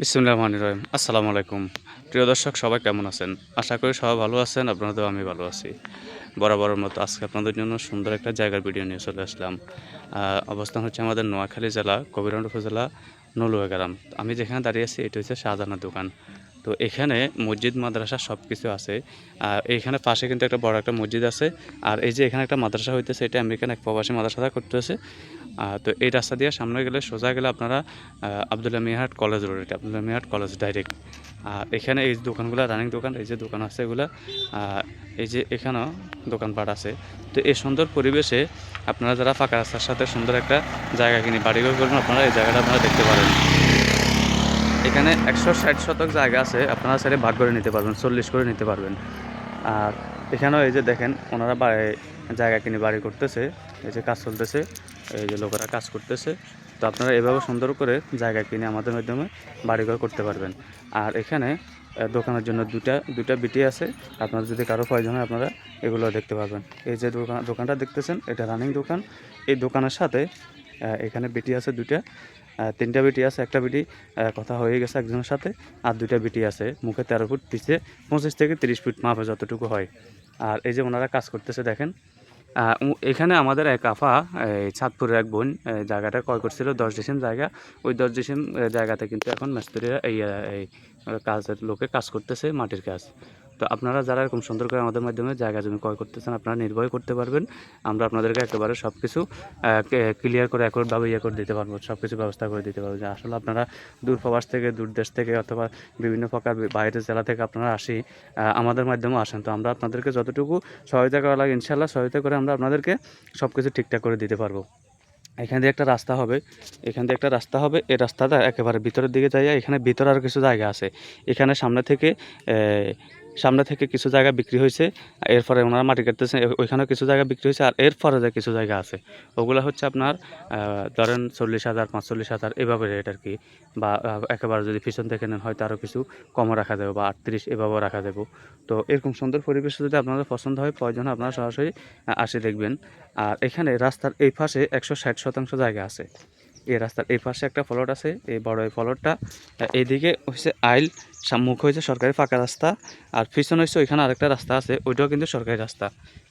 বিসমুল্লাহ রহমান রহিম। আসসালামু আলাইকুম। প্রিয় দর্শক, সবাই কেমন আছেন? আশা করি সবাই ভালো আছেন, আপনাদেরও আমি ভালো আছি। বরাবরের মতো আজকে আপনাদের জন্য সুন্দর একটা জায়গার ভিডিও নিয়ে চলে আসলাম। অবস্থান হচ্ছে আমাদের নোয়াখালী জেলা কবিরগঞ্জ উপজেলা, নলুয়া গ্রাম। আমি যেখানে দাঁড়িয়ে আছি, এটা হচ্ছে শাহজাহানের দোকান। তো এখানে মসজিদ, মাদ্রাসা সব কিছু আছে। আর এইখানে পাশে কিন্তু একটা বড় একটা মসজিদ আছে। আর এই যে এখানে একটা মাদ্রাসা হইতেছে, এটা আমেরিকান এক প্রবাসী মাদ্রাসা করতেছে। তো এই রাস্তা দিয়ে সামনে গেলে সোজা গেলে আপনারা আবদুল্লাহ মিয়াহাট কলেজ রোড এটা, আবদুল্লাহ মিয়াহাট কলেজ ডাইরেক্ট আর এখানে এই দোকানগুলো রানিং দোকান, এই যে দোকান আছে এগুলো এই যে এখানেও দোকানপাট আছে। তো এই সুন্দর পরিবেশে আপনারা যারা ফাঁকা রাস্তার সাথে সুন্দর একটা জায়গা কিনে বাড়িঘর করবেন, আপনারা এই জায়গাটা আপনারা দেখতে পারেন। এখানে একশো ষাট শতক জায়গা আছে, আপনারা সেটা ভাগ করে নিতে পারবেন, চল্লিশ করে নিতে পারবেন। আর এখানেও এই যে দেখেন, ওনারা জায়গা কিনে বাড়ি করতেছে। এই যে কাজ চলতেছে, এই যে লোকেরা কাজ করতেছে। তো আপনারা এভাবে সুন্দর করে জায়গা কিনে আমাদের মাধ্যমে বাড়িঘর করতে পারবেন। আর এখানে দোকানের জন্য দুটা দুটা বিটি আছে। আপনার যদি কারও প্রয়োজন হয়, আপনারা এগুলো দেখতে পারবেন। এই যে দোকান, দোকানটা দেখতেছেন, এটা রানিং দোকান। এই দোকানের সাথে এখানে বিটি আছে দুটা তিনটা বিটি আছে, একটা বিটি কথা হয়ে গেছে একজনের সাথে, আর দুইটা বিটি আছে। মুখে তেরো ফুট, পিছে পঁচিশ থেকে তিরিশ ফুট মাপে যতটুকু হয়। আর এই যে ওনারা কাজ করতেছে, দেখেন এখানে আমাদের এক আফা চাঁদপুরের এক বোন জায়গাটা ক্রয় করছিল, দশ ডিসেম জায়গা। ওই দশ ডিসেম জায়গাতে কিন্তু এখন মিস্ত্রিরা এই, কাজের লোকে কাজ করতেছে, মাটির কাজ। তো আপনারা যারা এরকম সুন্দর করে আমাদের মাধ্যমে জায়গা জমি ক্রয় করতেছেন, আপনারা নির্ভয় করতে পারবেন। আমরা আপনাদেরকে একেবারে সব কিছু ক্লিয়ার করে একরভাবে ইয়ে করে দিতে পারব সব কিছু ব্যবস্থা করে দিতে পারব। যে আসলে আপনারা দূর প্রবাস থেকে, দূর দেশ থেকে অথবা বিভিন্ন প্রকার বাইরের জেলা থেকে আপনারা আসি আমাদের মাধ্যমেও আসেন। তো আমরা আপনাদেরকে যতটুকু সহায়তা করা লাগে ইনশাল্লাহ সহায়তা করে আমরা আপনাদেরকে সব কিছু ঠিকঠাক করে দিতে পারব। এখান দিয়ে একটা রাস্তা হবে, এখান দিয়ে একটা রাস্তা হবে, এই রাস্তাটা একেবারে ভিতরের দিকে যাইয়া এখানে ভিতরে আরও কিছু জায়গা আছে। এখানে সামনে থেকে সামনে থেকে কিছু জায়গা বিক্রি হয়েছে, এরপরে ওনারা মাটি কাটতেছে ওইখানেও কিছু জায়গা বিক্রি হয়েছে, আর এরপরে যে কিছু জায়গা আছে, ওগুলো হচ্ছে আপনার ধরেন চল্লিশ হাজার, পাঁচচল্লিশ হাজার, এভাবে রেট আর কি, বা একেবারে যদি পিছন থেকে নেন, হয়তো আরও কিছু কমও রাখা যাবে, বা আটত্রিশ এভাবেও রাখা যাবে। তো এরকম সুন্দর পরিবেশ যদি আপনাদের পছন্দ হয়, প্রয়োজন আপনারা সরাসরি আসে দেখবেন। আর এখানে রাস্তার এই পাশে একশো ষাট শতাংশ জায়গা আছে। এই রাস্তার এই পাশে একটা ফলট আছে, এই বড় এই ফলটটা। এইদিকে হচ্ছে আইল মুখ হয়েছে সরকারি ফাঁকা রাস্তা, আর পিছনে হচ্ছে ওইখানে আরেকটা রাস্তা আছে, ওইটাও কিন্তু সরকারি রাস্তা।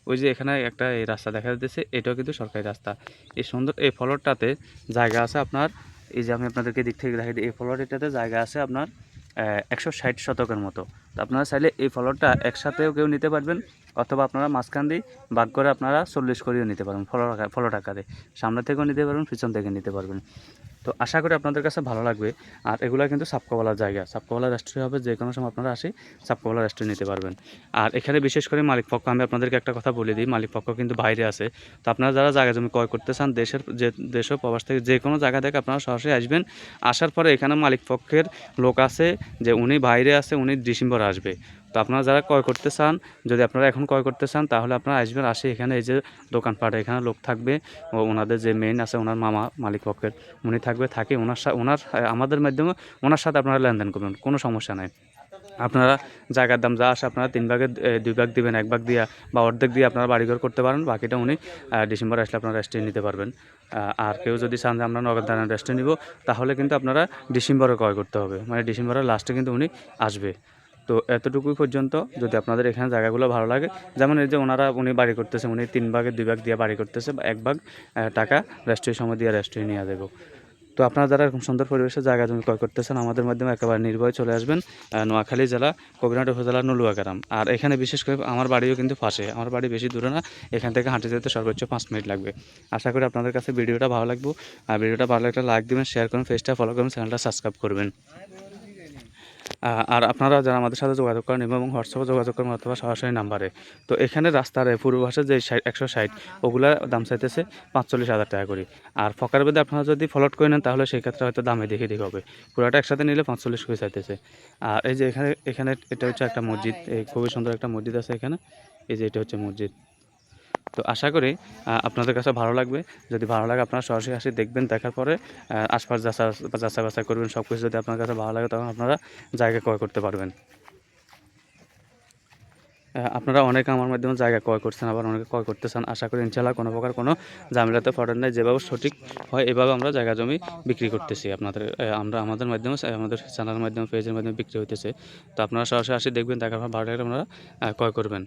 ওই যে এখানে একটা এই রাস্তা দেখা যাচ্ছে এটাও কিন্তু সরকারি রাস্তা। এই সুন্দর এই ফলটটাতে জায়গা আছে আপনার, এই যে আমি আপনাদেরকে দিক থেকে দেখাই দিই, এই ফলটটাতে জায়গা আছে আপনার একশো ষাট শতকের মতো। তো আপনারা চাইলে এই ফলটা একসাথেও কেউ নিতে পারবেন, অথবা আপনারা মাঝখান দিয়ে ভাগ করে আপনারা চল্লিশ করেও নিতে পারবেন ফল আকারে। সামনে থেকেও নিতে পারবেন, পিছন থেকে নিতে পারবেন। তো আশা করি আপনাদের কাছে ভালো লাগবে। আর এগুলো কিন্তু সাপকোবালার জায়গা। সাপকোবালা রেস্টুরেন্ট হবে যে কোনো সময় আপনারা আসি সাপকোবালা রেস্টুরেন্ট নিতে পারবেন। আর এখানে বিশেষ করে মালিক পক্ষ, আমি আপনাদেরকে একটা কথা বলে দিই, মালিক পক্ষ কিন্তু বাইরে আছে। তো আপনারা যারা জায়গা জমি ক্রয় করতে চান, দেশের যে, দেশের প্রবাস থেকে যে কোনো জায়গা থেকে আপনারা সরাসরি আসবেন। আসার পরে এখানে মালিক পক্ষের লোক আছে যে উনি বাইরে আছে, উনি ডিসেম্বর আসবে। তো আপনারা যারা ক্রয় করতে চান যদি আপনারা এখন ক্রয় করতে চান তাহলে আপনারা আসবেন আসে এখানে এই যে দোকানপাট এখানে লোক থাকবে ও ওনাদের যে মেইন আছে ওনার মামা মালিক পক্ষের উনি থাকবে থাকে ওনার ওনার আমাদের মাধ্যমে ওনার সাথে আপনারা লেনদেন করবেন কোনো সমস্যা নাই। আপনারা জায়গার দাম যা আসে আপনারা তিন ভাগের এ, দুই ভাগ দিবেন এক ভাগ দিয়া বা অর্ধেক দিয়ে আপনারা বাড়িঘর করতে পারেন বাকিটা উনি ডিসেম্বর আসলে আপনারা রেস্টে নিতে পারবেন। আর কেউ যদি চান যে আমরা নগদ দানা রেস্টে নিব তাহলে কিন্তু আপনারা ডিসেম্বরে ক্রয় করতে হবে মানে ডিসেম্বরের লাস্টে কিন্তু উনি আসবে। তো এতটুকুই পর্যন্ত যদি আপনাদের এখানে জায়গাগুলো ভালো লাগে, যেমন এই যে ওনারা উনি বাড়ি করতেছে, উনি তিন ভাগে, দুই ভাগ দিয়ে বাড়ি করতেছে, বা এক ভাগ টাকা রেস্টুরেন্ট, সময় দিয়ে রেস্টুরেন্ট নিয়ে দেবো। তো আপনারা যারা এরকম সুন্দর পরিবেশে জায়গা জমি ক্রয় করতেছেন, আমাদের মাধ্যমে একেবারে নির্ভয়ে চলে আসবেন নোয়াখালী জেলা কবিরহাট উপজেলা নলুয়া গ্রাম আর এখানে বিশেষ করে আমার বাড়িও কিন্তু পাশে, আমার বাড়ি বেশি দূরে না, এখান থেকে হাঁটতে যেতে সর্বোচ্চ পাঁচ মিনিট লাগবে। আশা করি আপনাদের কাছে ভিডিওটা ভালো লাগবে। আর ভিডিওটা ভালো লাগলে লাইক দিবেন, শেয়ার করুন ফেসটা ফলো করুন, চ্যানেলটা সাবস্ক্রাইব করবেন। আর আপনারা যারা আমাদের সাথে যোগাযোগ করেন এবং হোয়াটসঅ্যাপে যোগাযোগ করেন অথবা সরাসরি নাম্বারে। তো এখানে রাস্তার পূর্ব পাশে যে একশো ষাট, ওগুলা দাম চাইতেছে পাঁচচল্লিশ হাজার টাকা করে। আর ফকার বেদে আপনারা যদি ফলট করে নেন, তাহলে সেই ক্ষেত্রে হয়তো দামে দেখে দিকে হবে। পুরোটা একসাথে নিলে পাঁচচল্লিশ করে চাইতেছে। আর এই যে এখানে এখানে এটা হচ্ছে একটা মসজিদ, এই খুবই সুন্দর একটা মসজিদ আছে এখানে। এই যে এটা হচ্ছে মসজিদ। তো আশা করি আপনাদের কাছে ভালো লাগবে। যদি ভালো লাগে, আপনারা সরাসরি আসি দেখবেন, দেখার পরে আশপাশ যাচা যাচাই বাছাই করবেন সব কিছু যদি আপনার কাছে ভালো লাগে, তখন আপনারা জায়গা ক্রয় করতে পারবেন। আপনারা অনেকে আমার মাধ্যমে জায়গা ক্রয় করছেন, আবার অনেকে ক্রয় করতেছেন আশা করি ইনশাল্লাহ কোনো প্রকার কোনো ঝামেলাতে পড়েন নাই। যেভাবে সঠিক হয়, এভাবে আমরা জায়গা জমি বিক্রি করতেছি আপনাদের আমরা আমাদের মাধ্যমে আমাদের চ্যানেলের মাধ্যমে পেজের মাধ্যমে বিক্রি হইতেছে। তো আপনারা সরাসরি আসি দেখবেন, দেখার পর ভালো লাগলে আপনারা ক্রয় করবেন।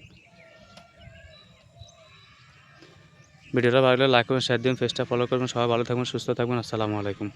ভিডিওটা ভালো লাগলে লাইক করবেন শেয়ার দিন। পেজটা ফলো করবেন। সবাই ভালো থাকবেন, সুস্থ থাকবেন। আসসালামু আলাইকুম।